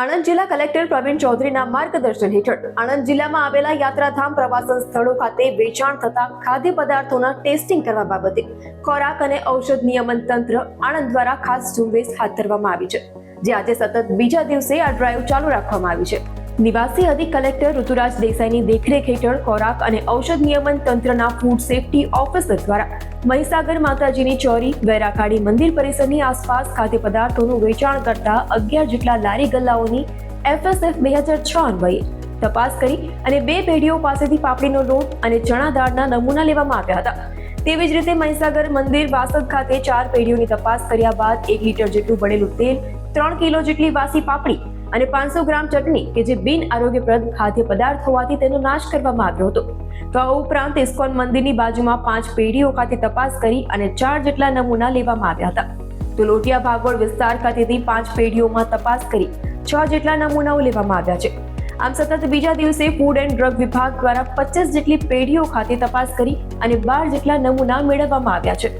આણંદ જિલ્લા કલેક્ટર પ્રવીણ ચૌધરીના માર્ગદર્શન હેઠળ આણંદ જિલ્લામાં આવેલા યાત્રાધામ પ્રવાસન સ્થળો ખાતે વેચાણ થતા ખાદ્ય પદાર્થોના ટેસ્ટિંગ કરવા બાબતે ખોરાક અને ઔષધ નિયમન તંત્ર આણંદ દ્વારા ખાસ ઝુંબેશ હાથ ધરવામાં આવી છે, જે આજે સતત બીજા દિવસે આ ડ્રાઈવ ચાલુ રાખવામાં આવી છે. નિવાસી અધિક કલેક્ટર ઋતુરાજ દેસાઈની દેખરેખ હેઠળ ખોરાક અને ઔષધ નિયમન તંત્રના ફૂડ સેફટી ઓફિસર દ્વારા મહીસાગર માતાજીની ચોરી વૈરાકાડી મંદિર પરિસરની આસપાસ ખાદ્ય પદાર્થોનું વેચાણ કરતા અગિયાર જેટલા લારી ગલ્લાઓની એફએસએફ બે હજાર છ અન્વયે તપાસ કરી અને બે પેઢીઓ પાસેથી પાપડીનો લોટ અને ચણા દાળના નમૂના લેવામાં આવ્યા હતા. તેવી જ રીતે મહીસાગર મંદિર વાસદ ખાતે ચાર પેઢીઓની તપાસ કર્યા બાદ એક લીટર જેટલું બનેલું તેલ, ત્રણ કિલો જેટલી વાસી પાપડી અને પાંચસો ગ્રામ ચટણી કે જે બિન આરોગ્યપ્રદ ખાદ્ય પદાર્થ હોવાથી તેનો નાશ કરવામાં આવ્યો હતો. તો આ ઉપરાંત ઇસ્કોન મંદિરની બાજુમાં પાંચ પેઢીઓ ખાતે તપાસ કરી અને ચાર જેટલા નમૂના લેવામાં આવ્યા હતા. તો લોટિયા ભાગોળ વિસ્તાર ખાતેથી પાંચ પેઢીઓમાં તપાસ કરી છ જેટલા નમૂનાઓ લેવામાં આવ્યા છે. આમ સતત બીજા દિવસે ફૂડ એન્ડ ડ્રગ વિભાગ દ્વારા પચાસ જેટલી પેઢીઓ ખાતે તપાસ કરી અને બાર જેટલા નમૂના મેળવવામાં આવ્યા છે.